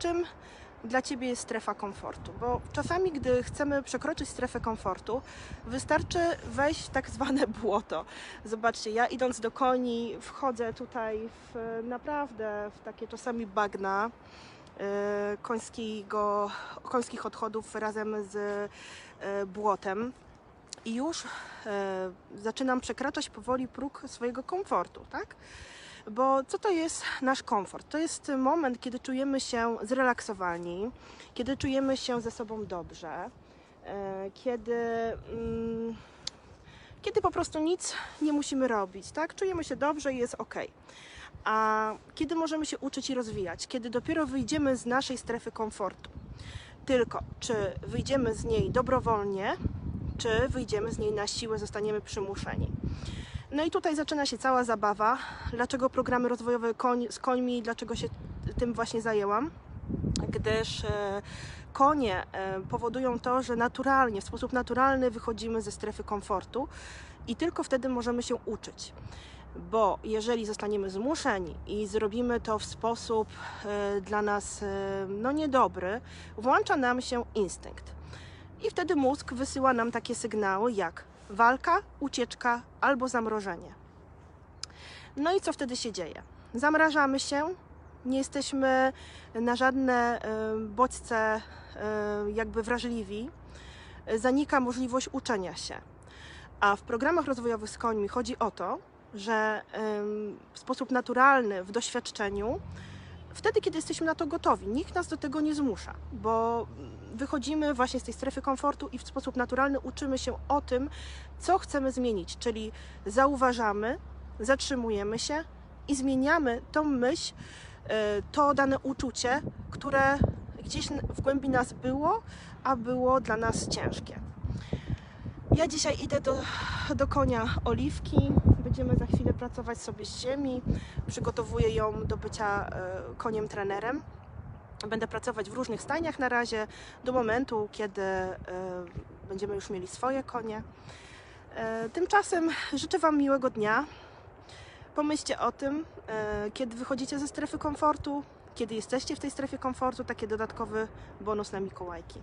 czym dla Ciebie jest strefa komfortu? Bo czasami, gdy chcemy przekroczyć strefę komfortu, wystarczy wejść w tak zwane błoto. Zobaczcie, ja idąc do koni, wchodzę tutaj w naprawdę w takie czasami bagna e, końskiego, końskich odchodów razem z e, błotem. I już e, zaczynam przekraczać powoli próg swojego komfortu, tak? Bo co to jest nasz komfort? To jest moment, kiedy czujemy się zrelaksowani, kiedy czujemy się ze sobą dobrze, e, kiedy, mm, kiedy po prostu nic nie musimy robić, tak? Czujemy się dobrze i jest ok. A kiedy możemy się uczyć i rozwijać? Kiedy dopiero wyjdziemy z naszej strefy komfortu. Tylko, czy wyjdziemy z niej dobrowolnie, czy wyjdziemy z niej na siłę, zostaniemy przymuszeni. No i tutaj zaczyna się cała zabawa. Dlaczego programy rozwojowe koń, z końmi, dlaczego się tym właśnie zajęłam? Gdyż e, konie e, powodują to, że naturalnie, w sposób naturalny wychodzimy ze strefy komfortu i tylko wtedy możemy się uczyć. Bo jeżeli zostaniemy zmuszeni i zrobimy to w sposób e, dla nas no niedobry, włącza nam się instynkt. I wtedy mózg wysyła nam takie sygnały jak walka, ucieczka albo zamrożenie. No i co wtedy się dzieje? Zamrażamy się, nie jesteśmy na żadne y, bodźce y, jakby wrażliwi, zanika możliwość uczenia się. A w programach rozwojowych z końmi chodzi o to, że y, w sposób naturalny w doświadczeniu, wtedy kiedy jesteśmy na to gotowi, nikt nas do tego nie zmusza, bo wychodzimy właśnie z tej strefy komfortu i w sposób naturalny uczymy się o tym, co chcemy zmienić, czyli zauważamy, zatrzymujemy się i zmieniamy tą myśl, e, to dane uczucie, które gdzieś w głębi nas było, a było dla nas ciężkie. Ja dzisiaj idę do, do konia Oliwki. Będziemy za chwilę pracować sobie z ziemi. Przygotowuję ją do bycia e, koniem trenerem. Będę pracować w różnych stajniach na razie, do momentu, kiedy e, będziemy już mieli swoje konie. E, tymczasem życzę Wam miłego dnia. Pomyślcie o tym, kiedy wychodzicie ze strefy komfortu, kiedy jesteście w tej strefie komfortu, taki dodatkowy bonus na Mikołajki.